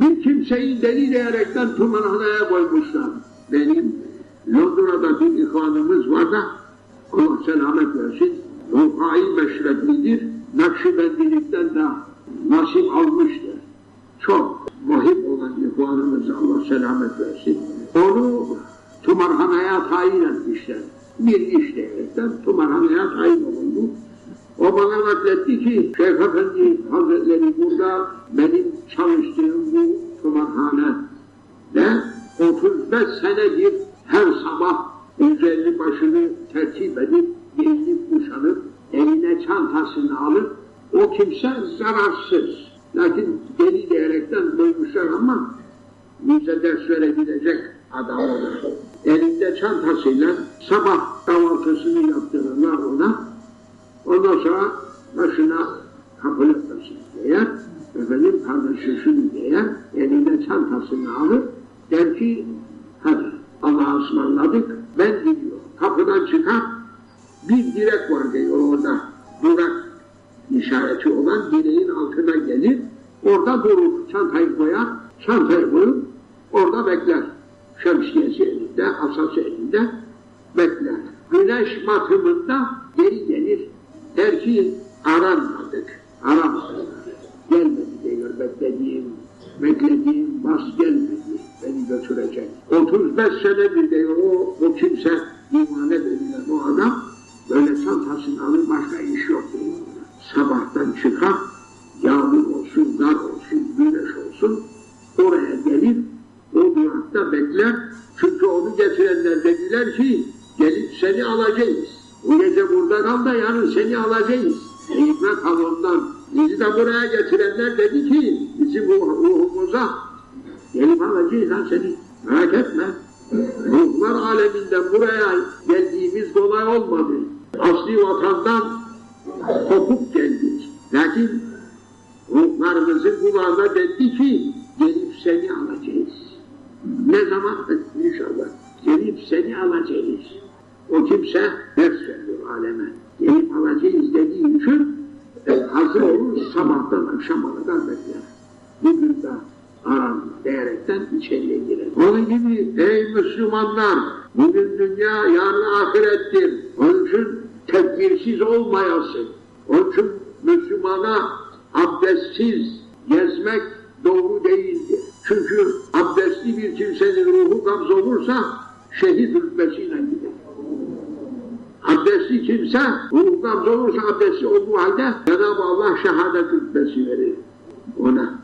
Bir kimseyi deli diyerekten tımarhaneye koymuşlar. Benim Londra'da bir ihvanımız var da Allah selamet versin. Ruhai meşreplidir. Nakşibendilikten de nasip almıştır. Çok muhim olan ihvanımız Allah selamet versin. Onu tımarhaneye tayin etmişler. Bir iş diyerekten tımarhaneye tayin olundu. O bana nakletti ki Şeyh Efendi Hazretleri burada benim bu tımarhane ve 35 senedir her sabah üzerli başını tertip edip giyinip kuşanıp eline çantasını alıp o kimse zararsız. Lakin deli diyerekten koymuşlar ama bize ders verebilecek adam olur. Elinde çantasıyla sabah kahvaltısını yaptırırlar ona. Ondan sonra başına giyer, efendim çantasını alır, der ki hadi Allah'a ısmarladık, ben gidiyorum. Kapıdan çıkar, bir direk var diyor orada, durak işareti olan direğin altına gelir, orada durur, çantayı koyar, çantayı koyup orada bekler. Şemsiyesi elinde, asası elinde bekler. Güneş batımında geri gelir, der ki aranmadık, beni götürecek. 35 senedir diyor o, o kimse imane verilen o adam, böyle çantasını alır başka iş yok diyor. Sabahtan çıkar, yağmur olsun, dar olsun, güneş olsun, oraya gelir, o durakta bekler. Çünkü onu getirenler dediler ki, gelip seni alacağız. Bu gece burada kal da yarın seni alacağız. Hikmet ondan. Bizi de buraya getirenler dedi ki, bizim ruhumuza alacağız seni. Merak etme. Ruhlar aleminden buraya geldiğimiz kolay olmadı. Asli vatandan kopup geldik. Lakin ruhlarımızın kulağına dedi ki, gelip seni alacağız. Ne zaman? İnşallah. Gelip seni alacağız. O kimse ders veriyor aleme. Gelip alacağız dediği için e, hazır olur sabahtan akşama kadar bekler. Bugün de aram diyerekten içeriye girer. Onun gibi ey Müslümanlar bugün dünya yarın ahirettir. Onun için tedbirsiz olmayasın. Onun için Müslümana abdestsiz gezmek doğru değildir. Çünkü abdestli bir kimsenin ruhu kabz olursa şehit rütbesine gider. Abdestli kimse ruhu kabz olursa abdestli olduğu halde Cenab-ı Allah şehadet rütbesi verir ona.